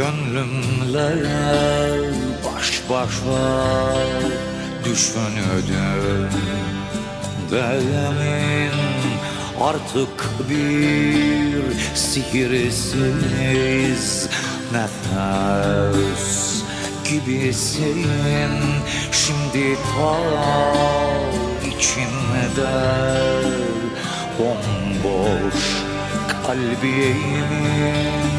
Gönlümle baş başa düşünürdüm Demin artık bir sihirsiz nefes gibisin. Şimdi ta içimde bomboş kalbimin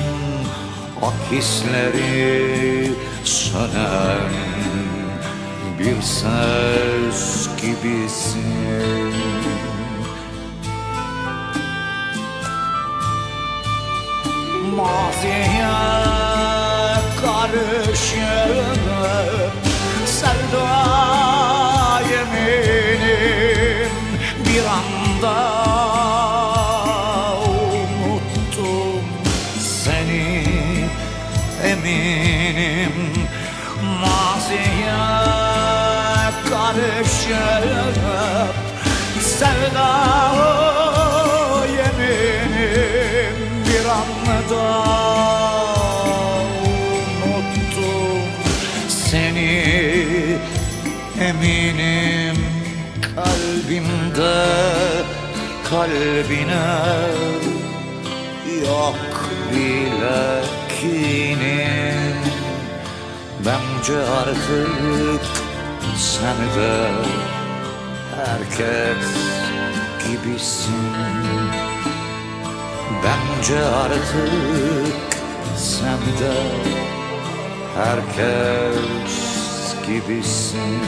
Akisleri sönen bir ses gibisin. Maziye karışıp sevda yeminim bir anda kalbine. Yok bile kinim Bence artık sen de herkes gibisin. Bence artık sen de herkes gibisin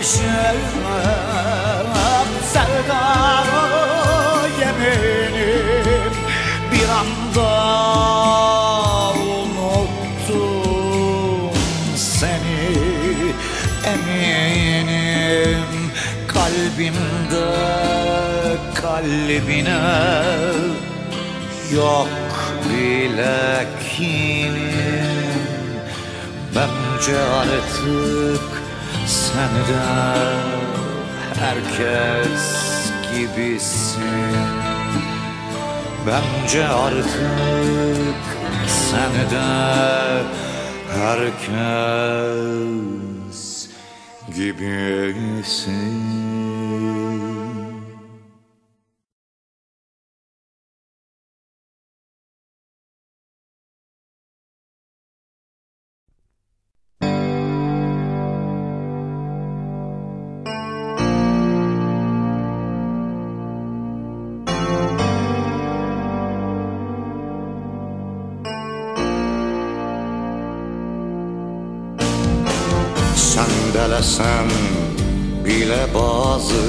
karışıp sevda yeminim bir anda unuttum seni eminim. Kalbimde kalbine yok bile kinim. Bence artık sen de herkes gibisin. Bence artık sen de herkes gibisin Sendelesen bile bazı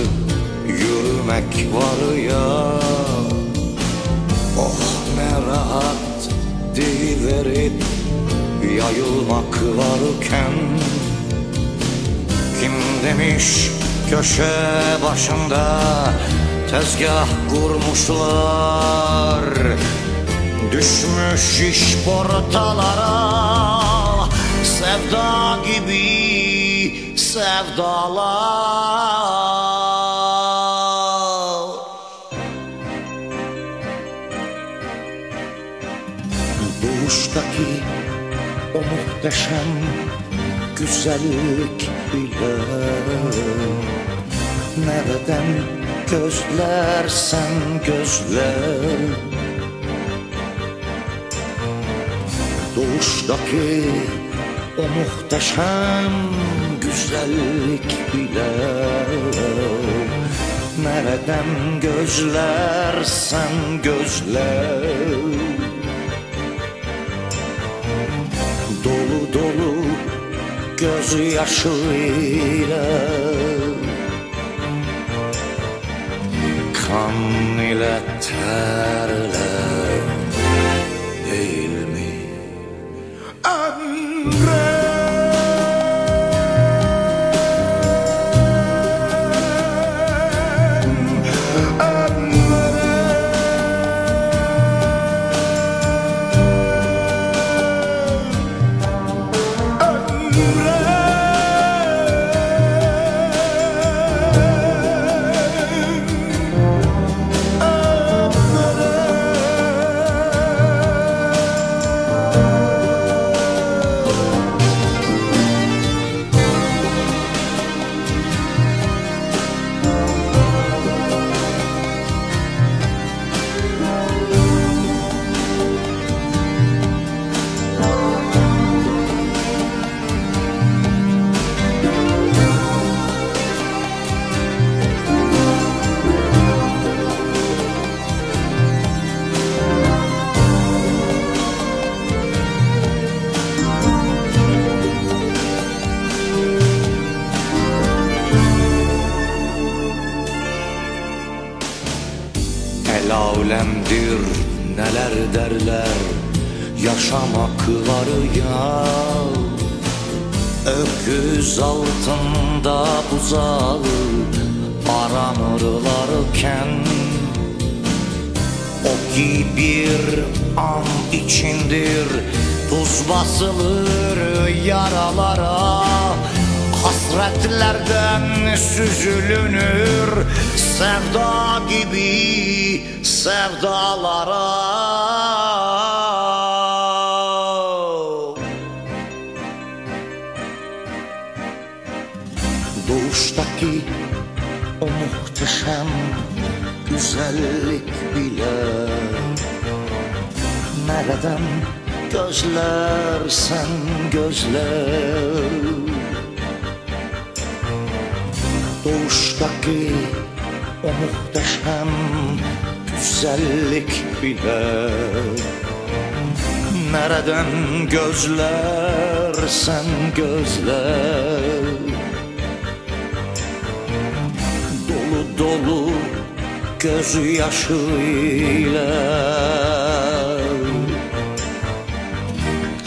yürümek var ya. Oh ne rahat verip yayılmak varken. Kim demiş köşe başında tezgah kurmuşlar? Düşmüş iş portalara Sevda gibi sevdalar Doğuştaki o muhteşem güzellik bile Nereden gözlersen gözle Doğuştaki o muhteşem güzellik bile Nereden gözlersen gözle. Dolu dolu gözyaşıyla derler yaşamak var ya Öküz altında buzağı aranırlarken O ki bir an içindir Tuz basılır yaralara Hasretlerden süzülünür Sevda gibi sevdalara. Doğuştaki o muhteşem güzellik bile Nereden gözlersen gözler Doğuştaki o muhteşem güzellik bile. Nereden gözlersen gözler. Dolu dolu gözü yaşıyla.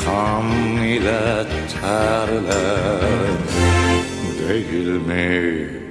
Kan ile terler. Değil mi?